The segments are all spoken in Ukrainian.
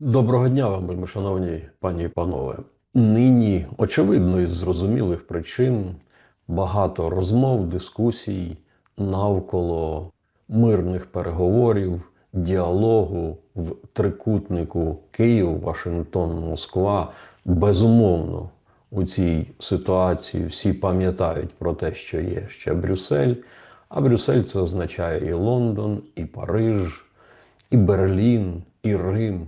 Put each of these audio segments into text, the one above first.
Доброго дня вам, шановні пані і панове. Нині, очевидно, із зрозумілих причин багато розмов, дискусій навколо мирних переговорів, діалогу в трикутнику Київ, Вашингтон, Москва. Безумовно, у цій ситуації всі пам'ятають про те, що є ще Брюссель. А Брюссель це означає і Лондон, і Париж, і Берлін, і Рим,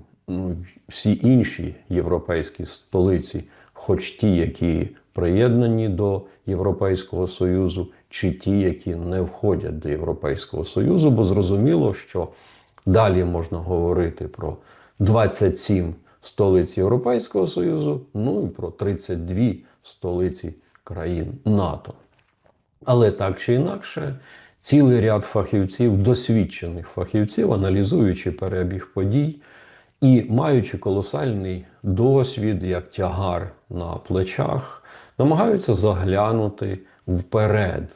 всі інші європейські столиці, хоч ті, які приєднані до Європейського Союзу, чи ті, які не входять до Європейського Союзу, бо зрозуміло, що далі можна говорити про 27 столиць Європейського Союзу, ну і про 32 столиці країн НАТО. Але так чи інакше, цілий ряд фахівців, досвідчених фахівців, аналізуючи перебіг подій і маючи колосальний досвід, як тягар на плечах, намагаються заглянути вперед.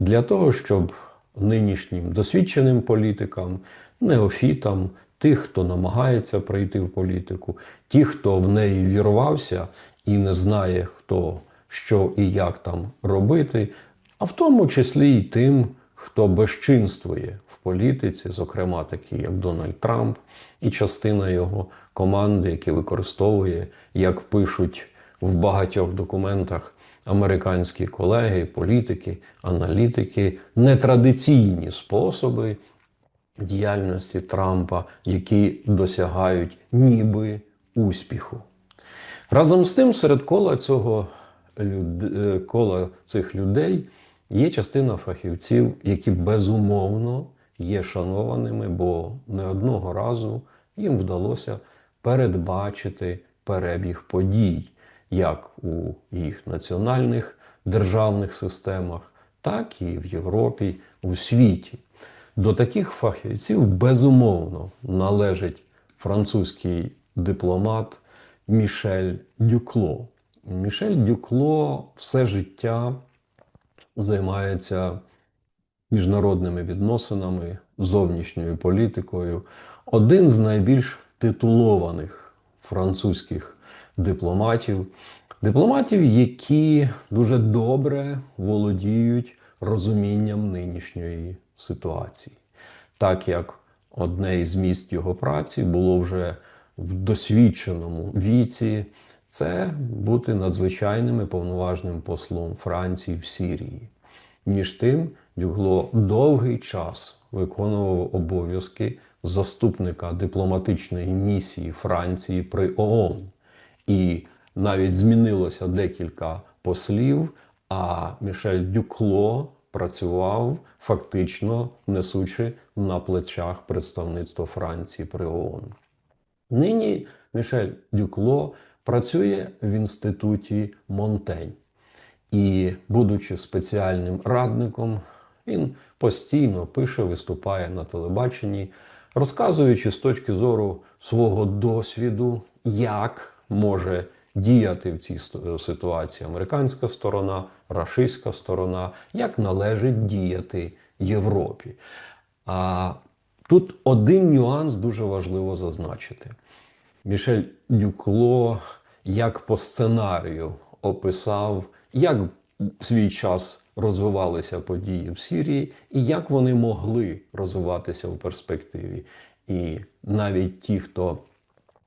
Для того, щоб нинішнім досвідченим політикам, неофітам, тих, хто намагається прийти в політику, ті, хто в неї вірвався і не знає, хто що і як там робити, а в тому числі і тим, хто безчинствує політиці, зокрема такі, як Дональд Трамп, і частина його команди, які використовує, як пишуть в багатьох документах американські колеги, політики, аналітики, нетрадиційні способи діяльності Трампа, які досягають ніби успіху. Разом з тим, серед кола цього е, кола цих людей є частина фахівців, які безумовно є шанованими, бо не одного разу їм вдалося передбачити перебіг подій, як у їх національних державних системах, так і в Європі, у світі. До таких фахівців безумовно належить французький дипломат Мішель Дюкло. Мішель Дюкло все життя займається міжнародними відносинами, зовнішньою політикою. Один з найбільш титулованих французьких дипломатів, дипломатів, які дуже добре володіють розумінням нинішньої ситуації. Так як одне із міст його праці було вже в досвідченому віці, це бути надзвичайним і повноважним послом Франції в Сирії. Між тим, Дюгло довгий час виконував обов'язки заступника дипломатичної місії Франції при ООН. І навіть змінилося декілька послів, а Мішель Дюкло працював фактично несучи на плечах представництво Франції при ООН. Нині Мішель Дюкло працює в інституті Монтень. І, будучи спеціальним радником, він постійно пише, виступає на телебаченні, розказуючи з точки зору свого досвіду, як може діяти в цій ситуації американська сторона, рашистська сторона, як належить діяти Європі. А тут один нюанс дуже важливо зазначити. Мішель Дюкло як по сценарію описав, як свій час розвивалися події в Сирії і як вони могли розвиватися в перспективі. І навіть ті, хто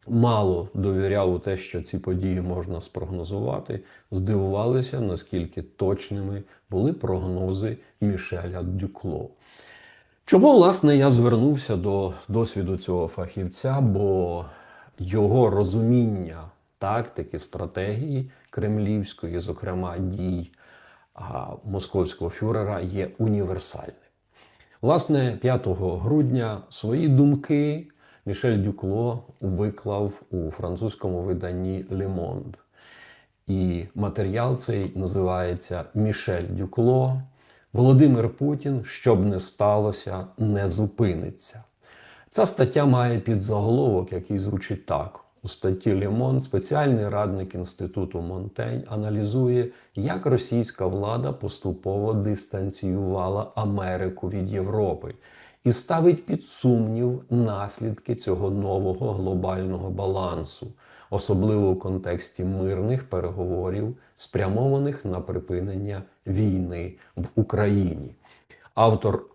мало довіряв у те, що ці події можна спрогнозувати, здивувалися, наскільки точними були прогнози Мішеля Дюкло. Чому, власне, я звернувся до досвіду цього фахівця, бо його розуміння тактики, стратегії кремлівської, зокрема дій московського фюрера, є універсальним. Власне, 5 грудня свої думки Мішель Дюкло виклав у французькому виданні Monde. І матеріал цей називається Мішель Дюкло. Володимир Путін, щоб не сталося, не зупиниться. Ця стаття має підзаголовок, який звучить так: у статті Лемон спеціальний радник інституту Монтень аналізує, як російська влада поступово дистанціювала Америку від Європи і ставить під сумнів наслідки цього нового глобального балансу, особливо в контексті мирних переговорів, спрямованих на припинення війни в Україні. Автор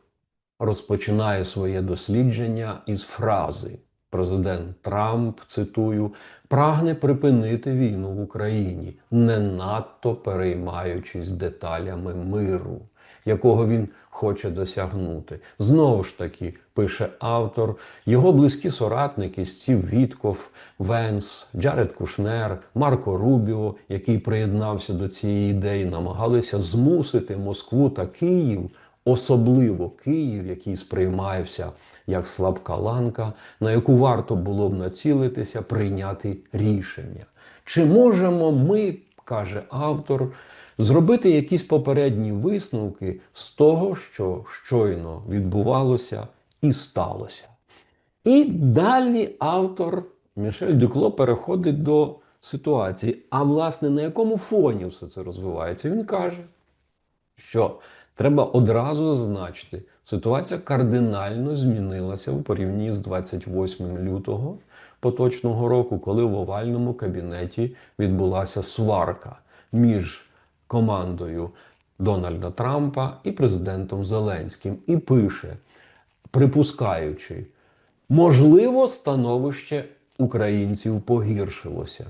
розпочинає своє дослідження із фрази. Президент Трамп, цитую, прагне припинити війну в Україні, не надто переймаючись деталями миру, якого він хоче досягнути. Знову ж таки, пише автор, його близькі соратники Стів Вітков, Венс, Джаред Кушнер, Марко Рубіо, який приєднався до цієї ідеї, намагалися змусити Москву та Київ особливо Київ, який сприймався як слабка ланка, на яку варто було б націлитися, прийняти рішення. Чи можемо ми, каже автор, зробити якісь попередні висновки з того, що щойно відбувалося і сталося? І далі автор Мішель Дюкло переходить до ситуації. А власне, на якому фоні все це розвивається? Він каже, що Треба одразу зазначити, ситуація кардинально змінилася у порівнянні з 28 лютого поточного року, коли в овальному кабінеті відбулася сварка між командою Дональда Трампа і президентом Зеленським. І пише, припускаючи, можливо, становище українців погіршилося.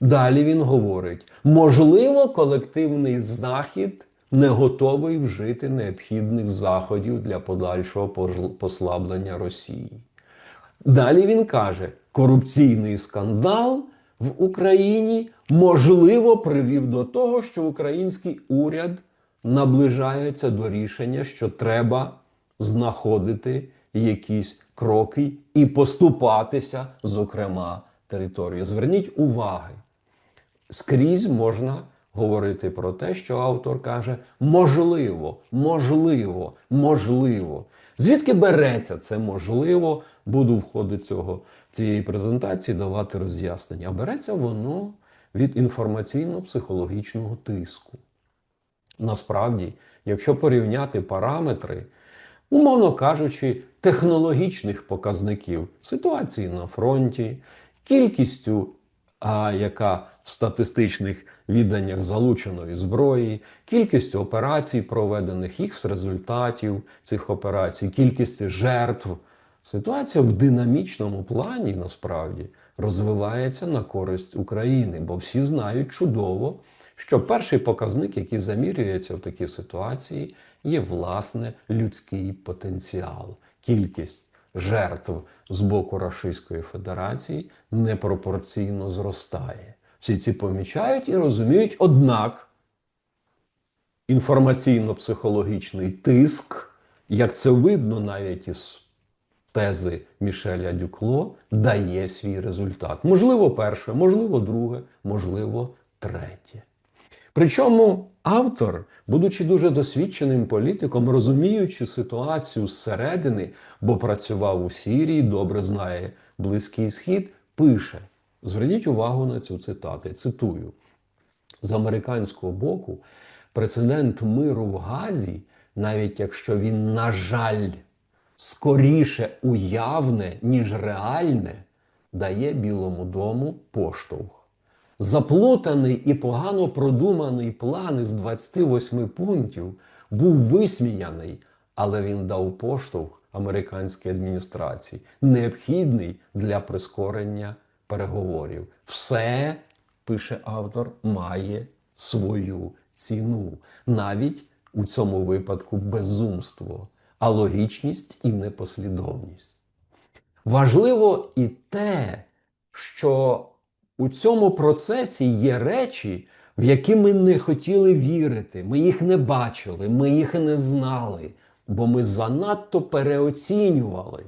Далі він говорить: можливо, колективний захід не готовий вжити необхідних заходів для подальшого послаблення Росії. Далі він каже, корупційний скандал в Україні можливо привів до того, що український уряд наближається до рішення, що треба знаходити якісь кроки і поступатися, зокрема, територією. Зверніть уваги, скрізь можна говорити про те, що автор каже можливо, можливо, можливо. Звідки береться це можливо, буду в ході цього цієї презентації давати роз'яснення. А береться воно від інформаційно-психологічного тиску. Насправді, якщо порівняти параметри, умовно кажучи, технологічних показників ситуації на фронті, кількістю, а, яка в статистичних відданнях залученої зброї, кількість операцій, проведених, їх з результатів цих операцій, кількість жертв. Ситуація в динамічному плані насправді розвивається на користь України, бо всі знають чудово, що перший показник, який замірюється в такій ситуації, є власне людський потенціал, кількість жертв з боку Російської Федерації непропорційно зростає. Всі ці помічають і розуміють, однак інформаційно-психологічний тиск, як це видно навіть із тези Мішеля Дюкло, дає свій результат. Можливо, перше, можливо, друге, можливо, третє. Причому автор, будучи дуже досвідченим політиком, розуміючи ситуацію зсередини, бо працював у Сірії, добре знає Близький Схід, пише. Зверніть увагу на цю цитату. Цитую: з американського боку, прецедент миру в Газі, навіть якщо він, на жаль, скоріше уявне, ніж реальне, дає Білому дому поштовх. Заплутаний і погано продуманий план із 28 пунктів був висміяний, але він дав поштовх американській адміністрації, необхідний для прискорення переговорів. Все, пише автор, має свою ціну. Навіть у цьому випадку безумство, а логічність і непослідовність. Важливо і те, що у цьому процесі є речі, в які ми не хотіли вірити, ми їх не бачили, ми їх не знали, бо ми занадто переоцінювали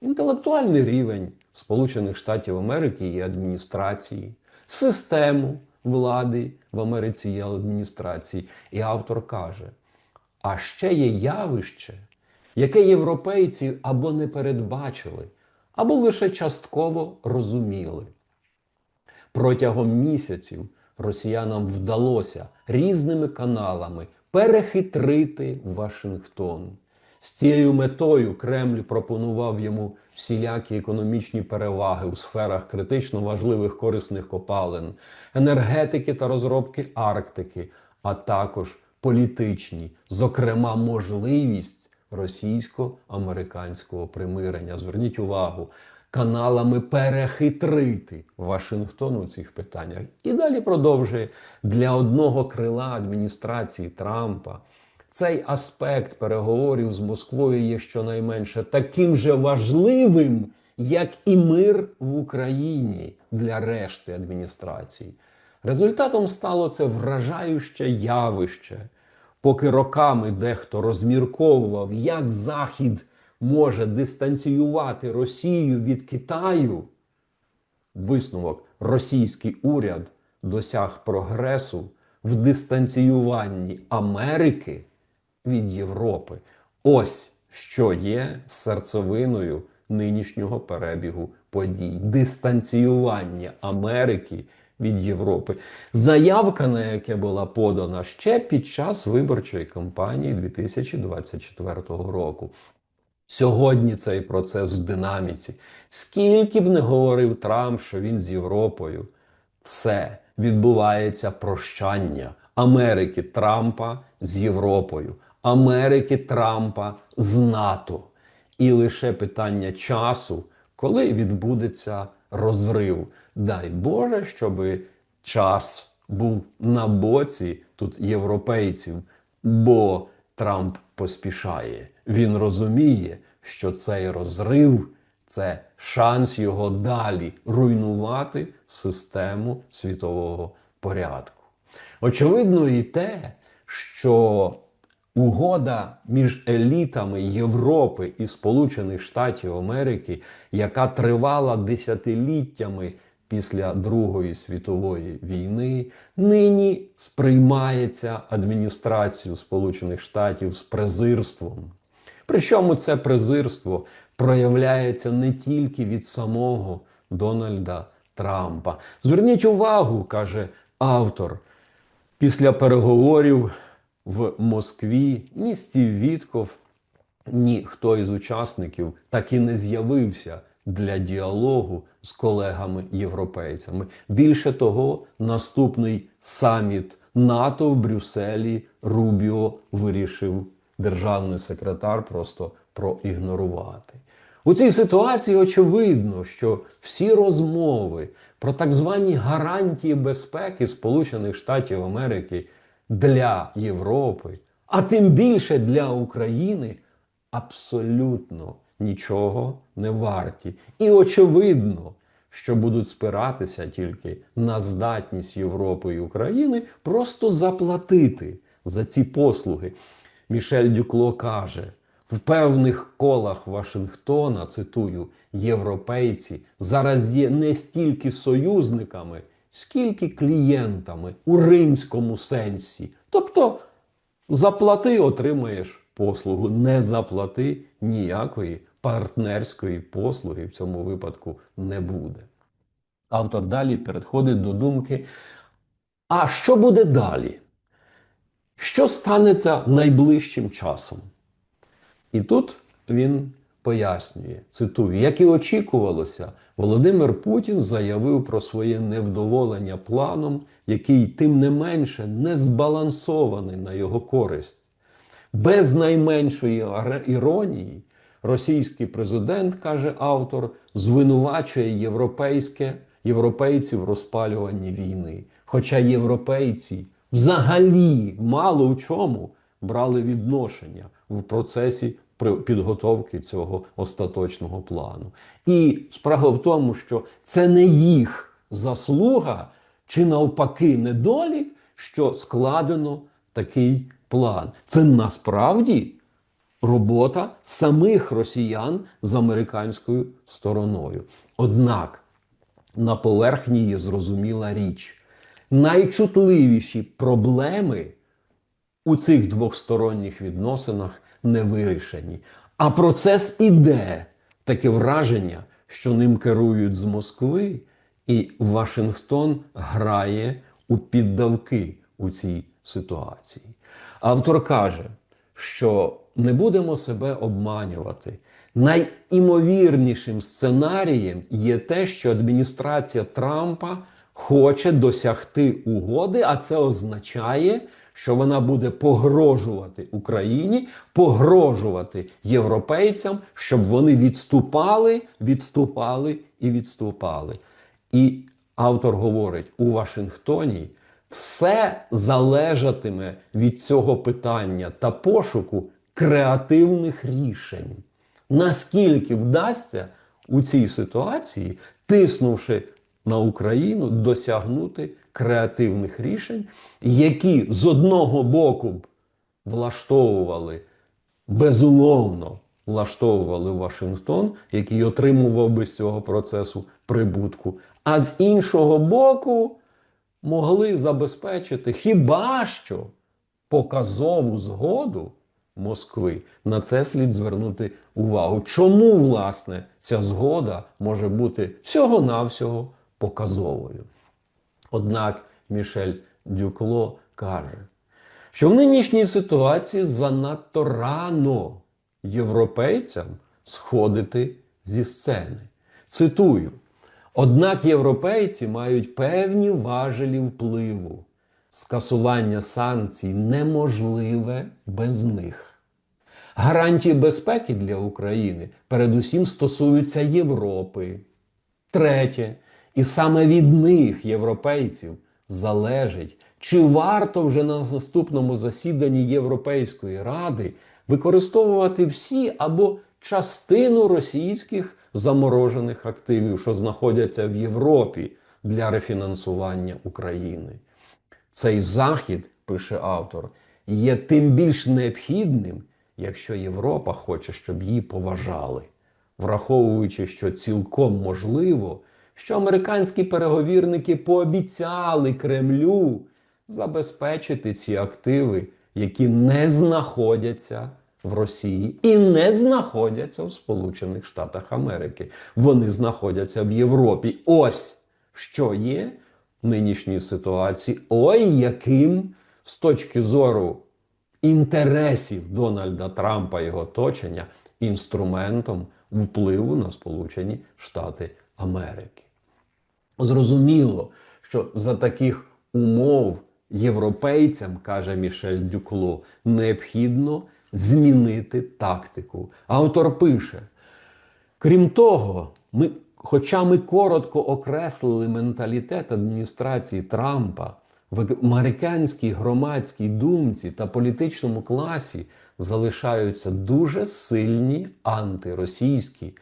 інтелектуальний рівень Сполучених Штатів Америки і адміністрації, систему влади в Америці є адміністрації. І автор каже: а ще є явище, яке європейці або не передбачили, або лише частково розуміли. Протягом місяців росіянам вдалося різними каналами перехитрити Вашингтон З цією метою Кремль пропонував йому всілякі економічні переваги у сферах критично важливих корисних копалин, енергетики та розробки Арктики, а також політичні, зокрема, можливість російсько-американського примирення. Зверніть увагу, каналами перехитрити Вашингтон у цих питаннях. І далі продовжує для одного крила адміністрації Трампа. Цей аспект переговорів з Москвою є щонайменше таким же важливим, як і мир в Україні для решти адміністрації. Результатом стало це вражаюче явище, поки роками дехто розмірковував, як Захід може дистанціювати Росію від Китаю. Висновок російський уряд досяг прогресу в дистанціюванні Америки від Європи. Ось що є серцевиною нинішнього перебігу подій: дистанціювання Америки від Європи. Заявка, на яке була подана ще під час виборчої кампанії 2024 року. Сьогодні цей процес в динаміці. Скільки б не говорив Трамп, що він з Європою, все відбувається прощання Америки Трампа з Європою, Америки Трампа з НАТО. І лише питання часу, коли відбудеться розрив. Дай Боже, щоб час був на боці тут європейців, бо Трамп поспішає. Він розуміє, що цей розрив це шанс його далі руйнувати систему світового порядку. Очевидно, і те, що угода між елітами Європи і Сполучених Штатів Америки, яка тривала десятиліттями після Другої світової війни, нині сприймається адміністрацією Сполучених Штатів з презирством. Причому це презирство проявляється не тільки від самого Дональда Трампа. Зверніть увагу, каже автор, після переговорів в Москві ні Стів Вітков, ні хто із учасників так і не з'явився для діалогу з колегами-європейцями. Більше того, наступний саміт НАТО в Брюсселі Рубіо вирішив державний секретар просто проігнорувати. У цій ситуації очевидно, що всі розмови про так звані гарантії безпеки Сполучених Штатів Америки для Європи, а тим більше для України, абсолютно нічого не варті. І очевидно, що будуть спиратися тільки на здатність Європи і України просто заплатити за ці послуги. Мішель Дюкло каже, в певних колах Вашингтона, цитую, європейці зараз є не стільки союзниками, скільки клієнтами у римському сенсі. Тобто заплати, отримаєш послугу, не заплати ніякої партнерської послуги в цьому випадку не буде. Автор далі переходить до думки: а що буде далі? Що станеться найближчим часом? І тут він пояснює, цитую, як і очікувалося, Володимир Путін заявив про своє невдоволення планом, який, тим не менше, не збалансований на його користь. Без найменшої іронії, російський президент, каже автор, звинувачує європейське, європейців в розпалюванні війни. Хоча європейці взагалі мало в чому брали відношення в процесі підготовки цього остаточного плану. І справа в тому, що це не їх заслуга, чи навпаки недолік, що складено такий план. Це насправді робота самих росіян з американською стороною. Однак на поверхні є зрозуміла річ. Найчутливіші проблеми у цих двохсторонніх відносинах не вирішені. А процес іде таке враження, що ним керують з Москви, і Вашингтон грає у піддавки у цій ситуації. Автор каже, що не будемо себе обманювати. Найімовірнішим сценарієм є те, що адміністрація Трампа хоче досягти угоди, а це означає, що вона буде погрожувати Україні, погрожувати європейцям, щоб вони відступали, відступали і відступали. І автор говорить у Вашингтоні. Все залежатиме від цього питання та пошуку креативних рішень. Наскільки вдасться у цій ситуації, тиснувши на Україну, досягнути креативних рішень, які з одного боку б влаштовували безумовно влаштовували Вашингтон, який отримував би з цього процесу прибутку, а з іншого боку могли забезпечити хіба що показову згоду Москви. На це слід звернути увагу. Чому, власне, ця згода може бути всього-навсього показовою? Однак Мішель Дюкло каже, що в нинішній ситуації занадто рано європейцям сходити зі сцени. Цитую. Однак європейці мають певні важелі впливу. Скасування санкцій неможливе без них. Гарантії безпеки для України передусім стосуються Європи. Третє, і саме від них, європейців, залежить, чи варто вже на наступному засіданні Європейської ради використовувати всі або частину російських заморожених активів, що знаходяться в Європі для рефінансування України. Цей захід, пише автор, є тим більш необхідним, якщо Європа хоче, щоб її поважали, враховуючи, що цілком можливо, що американські переговірники пообіцяли Кремлю забезпечити ці активи, які не знаходяться в Росії і не знаходяться в Сполучених Штатах Америки. Вони знаходяться в Європі. Ось що є в нинішній ситуації. Ой, яким з точки зору інтересів Дональда Трампа і його оточення інструментом впливу на Сполучені Штати Америки. Зрозуміло, що за таких умов європейцям, каже Мішель Дюкло, необхідно змінити тактику. Автор пише: крім того, ми, хоча ми коротко окреслили менталітет адміністрації Трампа, в американській громадській думці та політичному класі залишаються дуже сильні антиросійські,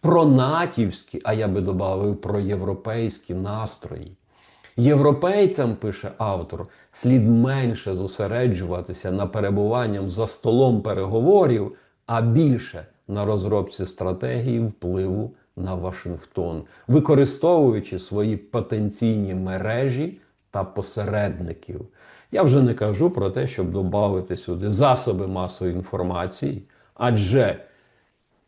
пронатівські, а я би додав проєвропейські настрої. Європейцям, пише автор, слід менше зосереджуватися на перебуванням за столом переговорів, а більше на розробці стратегії впливу на Вашингтон, використовуючи свої потенційні мережі та посередників. Я вже не кажу про те, щоб додати сюди засоби масової інформації, адже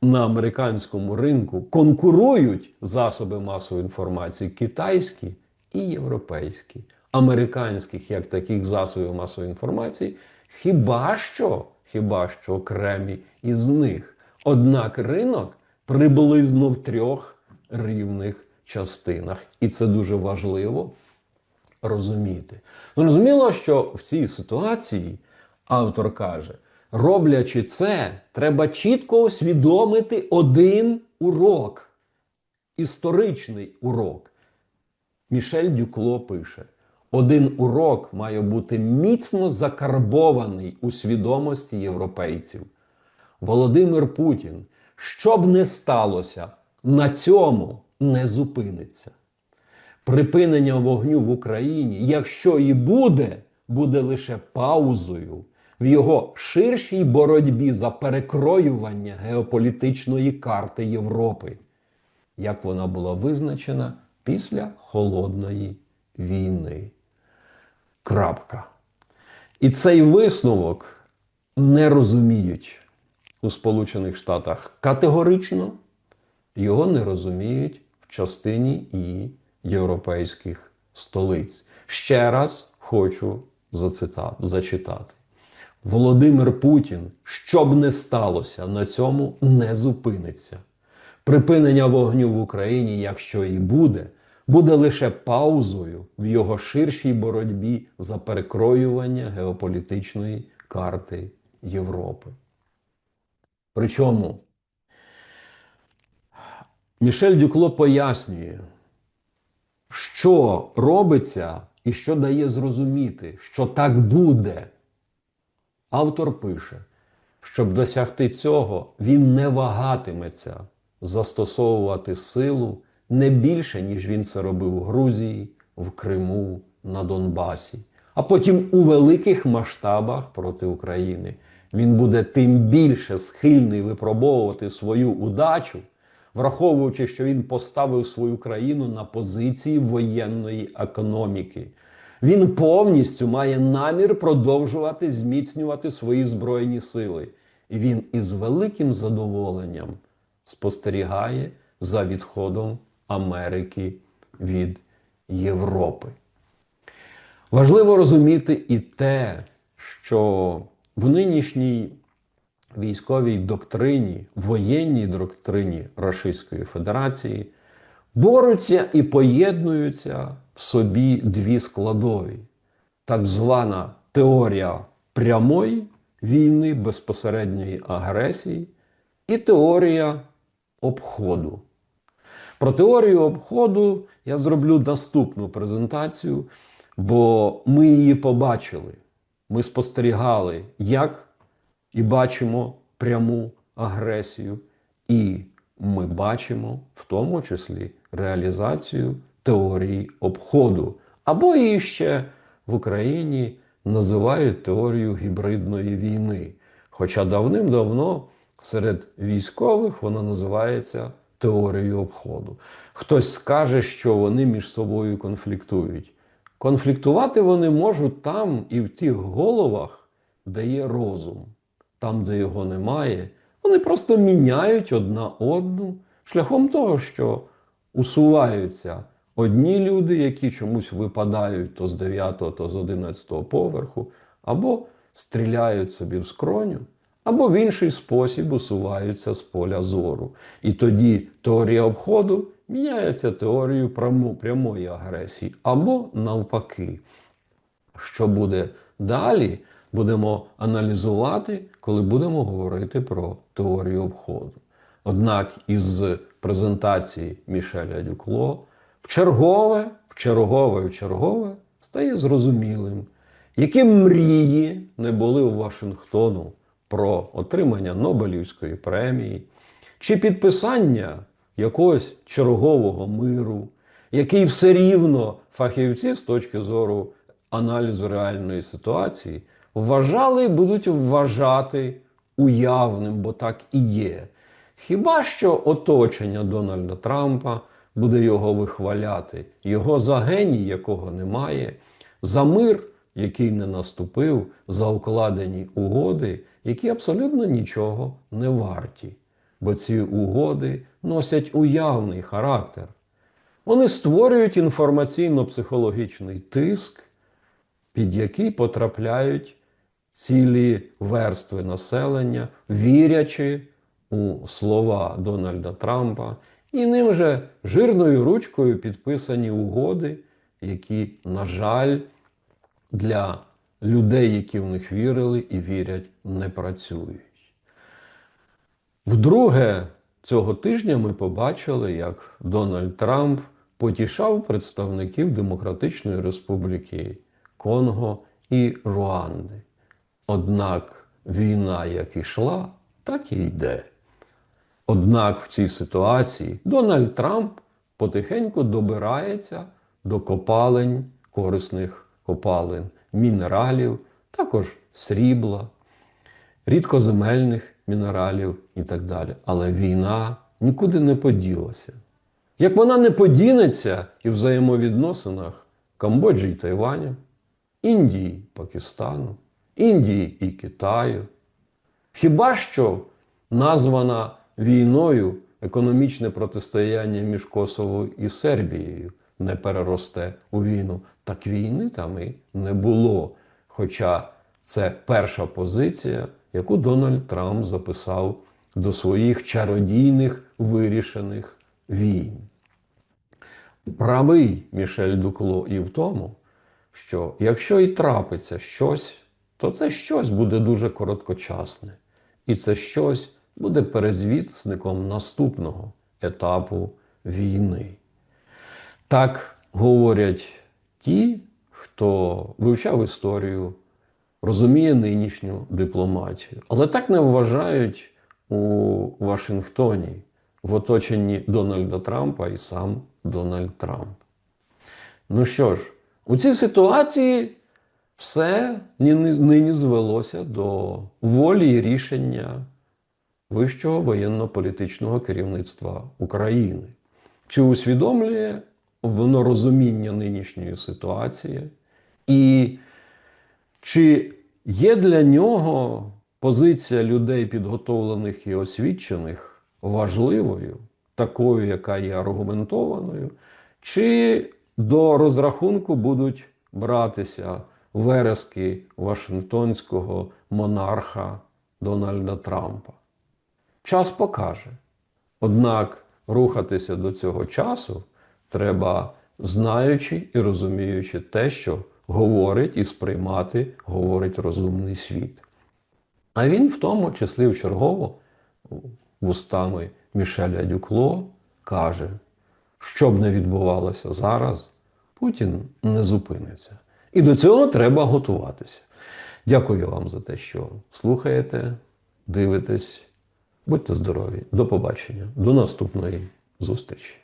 на американському ринку конкурують засоби масової інформації китайські і європейські. Американських як таких засобів масової інформації, хіба що, хіба що окремі із них. Однак ринок приблизно в трьох рівних частинах. І це дуже важливо розуміти. Зрозуміло, що в цій ситуації автор каже, роблячи це, треба чітко усвідомити один урок, історичний урок. Мішель Дюкло пише: один урок має бути міцно закарбований у свідомості європейців. Володимир Путін, що б не сталося, на цьому не зупиниться. Припинення вогню в Україні, якщо і буде, буде лише паузою в його ширшій боротьбі за перекроювання геополітичної карти Європи, як вона була визначена після холодної війни. Крапка. І цей висновок не розуміють у Сполучених Штатах категорично, його не розуміють в частині і європейських столиць. Ще раз хочу зацитати, зачитати. Володимир Путін, що б не сталося, на цьому не зупиниться. Припинення вогню в Україні, якщо і буде, буде лише паузою в його ширшій боротьбі за перекроювання геополітичної карти Європи. Причому Мішель Дюкло пояснює, що робиться і що дає зрозуміти, що так буде. Автор пише, щоб досягти цього, він не вагатиметься застосовувати силу не більше, ніж він це робив у Грузії, в Криму, на Донбасі, а потім у великих масштабах проти України. Він буде тим більше схильний випробовувати свою удачу, враховуючи, що він поставив свою країну на позиції воєнної економіки. Він повністю має намір продовжувати зміцнювати свої збройні сили. І він із великим задоволенням спостерігає за відходом Америки від Європи. Важливо розуміти і те, що в нинішній військовій доктрині, воєнній доктрині Російської Федерації борються і поєднуються собі дві складові: так звана теорія прямої війни, безпосередньої агресії, і теорія обходу. Про теорію обходу я зроблю наступну презентацію, бо ми її побачили. Ми спостерігали, як і бачимо пряму агресію, і ми бачимо в тому числі реалізацію теорії обходу. Або її ще в Україні називають теорією гібридної війни. Хоча давним-давно серед військових вона називається теорією обходу. Хтось скаже, що вони між собою конфліктують. Конфліктувати вони можуть там і в тих головах, де є розум. Там, де його немає, вони просто міняють одна одну шляхом того, що усуваються одні люди, які чомусь випадають то з 9, то з 11 поверху, або стріляють собі в скроню, або в інший спосіб усуваються з поля зору. І тоді теорія обходу міняється теорією прямої агресії, або навпаки. Що буде далі, будемо аналізувати, коли будемо говорити про теорію обходу. Однак із презентації Мішеля Дюкло в чергове, в чергове, в чергове стає зрозумілим, які мрії не були у Вашингтону про отримання Нобелівської премії чи підписання якогось чергового миру, який все рівно фахівці з точки зору аналізу реальної ситуації вважали і будуть вважати уявним, бо так і є. Хіба що оточення Дональда Трампа буде його вихваляти, його за геній, якого немає, за мир, який не наступив, за укладені угоди, які абсолютно нічого не варті. Бо ці угоди носять уявний характер. Вони створюють інформаційно-психологічний тиск, під який потрапляють цілі верстви населення, вірячи у слова Дональда Трампа, і ним же жирною ручкою підписані угоди, які, на жаль, для людей, які в них вірили і вірять, не працюють. Вдруге, цього тижня ми побачили, як Дональд Трамп потішав представників Демократичної Республіки Конго і Руанди. Однак війна як ішла, так і йде. Однак в цій ситуації Дональд Трамп потихеньку добирається до копалень корисних копалин, мінералів, також срібла, рідкоземельних мінералів і так далі. Але війна нікуди не поділася. Як вона не подінеться і в взаємовідносинах Камбоджі і Тайваню, Індії, Пакистану, Індії і Китаю. Хіба що названа війною економічне протистояння між Косово і Сербією не переросте у війну, так війни там і не було. Хоча Це перша позиція, яку Дональд Трамп записав до своїх чародійних вирішених війн. Правий Мішель Дукло і в тому, що якщо і трапиться щось, то це щось буде дуже короткочасне. І це щось буде перезвісником наступного етапу війни. Так говорять ті, хто вивчав історію, розуміє нинішню дипломатію. Але так не вважають у Вашингтоні в оточенні Дональда Трампа і сам Дональд Трамп. Ну що ж, у цій ситуації все нині звелося до волі і рішення вищого воєнно-політичного керівництва України. Чи усвідомлює воно розуміння нинішньої ситуації? І чи є для нього позиція людей підготовлених і освічених важливою, такою, яка є аргументованою, чи до розрахунку будуть братися верески Вашингтонського монарха Дональда Трампа? Час покаже. Однак рухатися до цього часу треба знаючи і розуміючи те, що говорить і сприймати говорить розумний світ. А він в тому числі в чергово вустами Мішеля Дюкло каже, що б не відбувалося зараз, Путін не зупиниться. І до цього треба готуватися. Дякую вам за те, що слухаєте, дивитесь. Будьте здорові, до побачення, до наступної зустрічі.